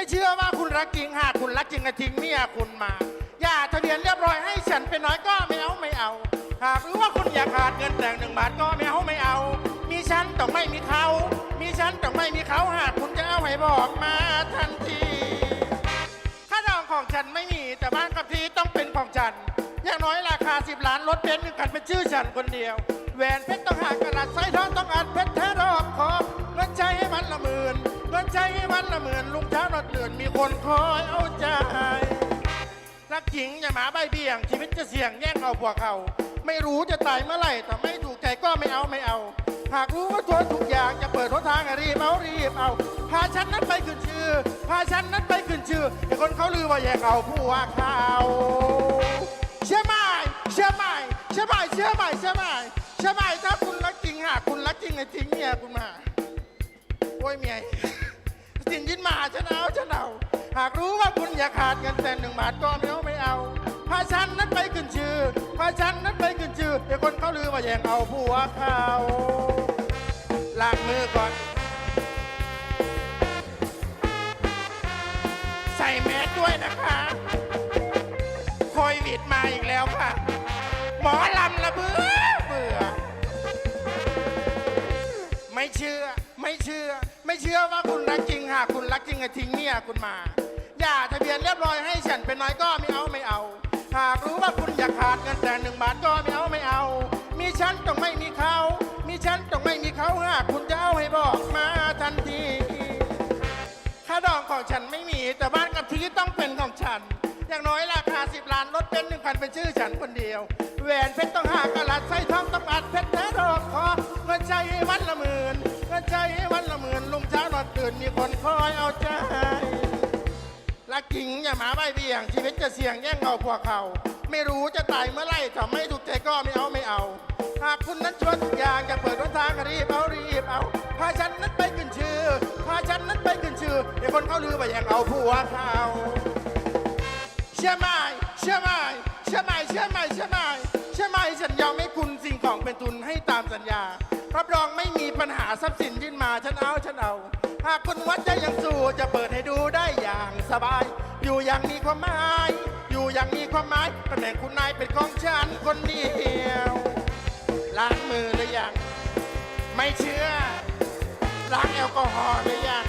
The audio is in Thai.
ไม่เชื่อว่าคุณรักจริงหากคุณรักจริงก็ทิ้งเมียคุณมา อย่าทะเบียนเรียบร้อยให้ฉันเป็นน้อยก็ไม่เอาไม่เอา หากรู้ว่าคุณอยากขาดเงินแต่งหนึ่งบาทก็ไม่เอาไม่เอา มีฉันต้องไม่มีเขา มีฉันต้องไม่มีเขาหากคุณจะเอาให้บอกมาทันทีค่าดองของฉันไม่มีแต่บ้านกับที่ต้องเป็นของฉัน อย่างน้อยราคา 10 ล้านรถเบนซ์หนึ่งคันเป็นชื่อฉันคนเดียวแหวนเพชรต้องหากระดัษสร้อยทอง ใจให้มันละหมื่นลุงเช้านอนตื่นมีคนคอยเอาใจ รักจริงอย่าหมาใบเบี่ยง ชีวิตจะเสี่ยงแย่งเอาพวกเขาไม่รู้จะตายเมื่อไหร่แต่ไม่ถูกใจก็ไม่เอาไม่เอา หากรู้ว่าตัวทุกอย่างจะเปิดหนทางรีบเอารีบเอา พาฉันนั้นไปขึ้นชื่อ พาฉันนั้นไปขึ้นชื่อไอ้คนเขาลือว่าแย่งเอาผู้ว่าเขาเชื่อไหมเชื่อไหมเชื่อไหมเชื่อไหมเชื่อไหมเชื่อไหมถ้าคุณรักจริงหากคุณรักจริงไอ้จริงเนี่ยคุณมาโอ้ยเมีย สินยินมาฉันเอาฉันเอาหากรู้ว่าคุณอยากขาดเงินแต่หนึ่งบาทก็ไม่เอาไม่เอาพาฉันนั้นไปขึ้นชื่อพาฉันนั้นไปขึ้นชื่อเดี๋ยวคนเขาลือว่าแย่งเอาผัวเขาล้างมือก่อน ใส่แมสด้วยนะคะโควิดมาอีกแล้วค่ะ ไม่เชื่อว่าคุณรักจริงหากคุณรักจริงอะทิ้งเมียคุณมา อย่าทะเบียนเรียบร้อยให้ฉันเป็นน้อยก็ไม่เอาไม่เอา หากรู้ว่าคุณอยากขาดเงินแต่หนึ่งบาทก็ไม่เอาไม่เอา มีฉันต้องไม่มีเขา มีฉันต้องไม่มีเขาหากคุณจะเอาให้บอกมาทันที ค่าดองของฉันไม่มี แต่บ้านกับที่ต้องเป็นของฉัน อย่างน้อยราคา 10 ล้านรถเป็นหนึ่งคันเป็นชื่อฉันคนเดียวแหวนเพชรต้องหากระลัด อยเอาใจรักจริงอย่าหมาใบเบี่ยง ชีวิตจะเสี่ยงแย่งเอาพวกเขา ไม่รู้จะตายเมื่อไหร่ถ้าไม่ถูกใจก็ไม่เอาไม่เอา หากคุณนั้นชวนทุกอย่างจะเปิดหนทางรีบเอารีบเอาพาฉันนั้นไปขึ้นชื่อพาฉันนั้นไปขึ้นชื่อเดี๋ยวคนเขาลือว่าแย่งเอาผัวเขาเชื่อไหมเชื่อไหมเชื่อไหมเชื่อไหมเชื่อไหม ทุนให้ตามสัญญา รับรองไม่มีปัญหาทรัพย์สินยื่นมาฉันเอาฉันเอา หากคุณวัดใจยังสู้จะเปิดให้ดูได้อย่างสบาย อยู่อย่างมีความหมาย อยู่อย่างมีความหมายตำแหน่งคุณนายเป็นของฉันคนเดียวล้างมือหรือยังไม่เชื่อล้างแอลกอฮอล์หรือยัง